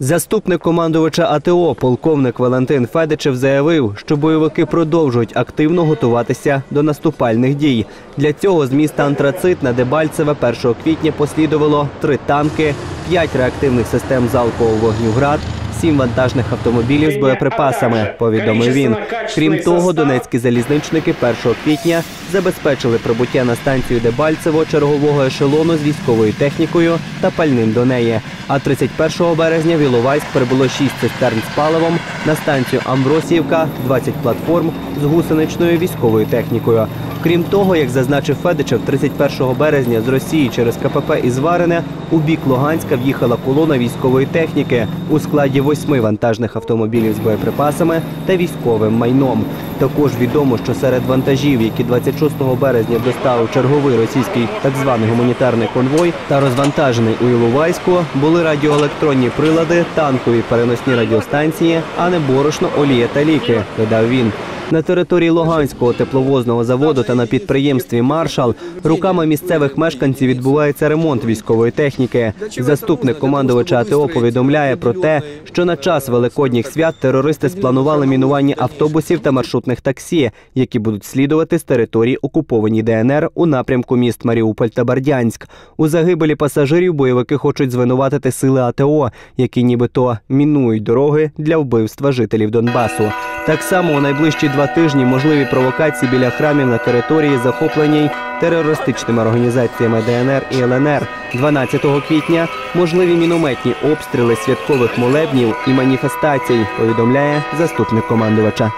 Заступник командувача АТО, полковник Валентин Федичев, заявив, що бойовики продовжують активно готуватися до наступальних дій. Для цього з міста Антрацит на Дебальцеве 1 квітня послідувало три танки, п'ять реактивних систем залпового вогню «Град», сім вантажних автомобілів з боєприпасами. Повідомив він. Крім того, донецькі залізничники 1 квітня забезпечили прибуття на станцію Дебальцево чергового ешелону з військовою технікою та пальним до неї. А 31 березня в Іловайськ прибуло 6 цистерн з паливом на станцію Амбросіївка, 20 платформ з гусеничною військовою технікою. Крім того, як зазначив Федичев, 31 березня з Росії через КПП Ізварине у бік Луганська в'їхала колона військової техніки у складі восьми вантажних автомобілів з боєприпасами та військовим майном. Також відомо, що серед вантажів, які 26 березня доставив черговий російський так званий гуманітарний конвой та розвантажений у Іловайську, були радіоелектронні прилади, танкові переносні радіостанції, а не борошно, олія та ліки, додав він. На території Луганського тепловозного заводу та на підприємстві Маршал руками місцевих мешканців відбувається ремонт військової техніки. Заступник командувача АТО повідомляє про те, що на час великодніх свят терористи спланували мінування автобусів та маршрутних таксі, які будуть слідувати з території окупованій ДНР у напрямку міст Маріуполь та Бердянськ. У загибелі пасажирів бойовики хочуть звинуватити сили АТО, які нібито мінують дороги для вбивства жителів Донбасу. Так само у найближчі два тижні можливі провокації біля храмів на території, захопленій терористичними організаціями ДНР і ЛНР. 12 квітня можливі мінометні обстріли святкових молебнів і маніфестацій, повідомляє заступник командувача.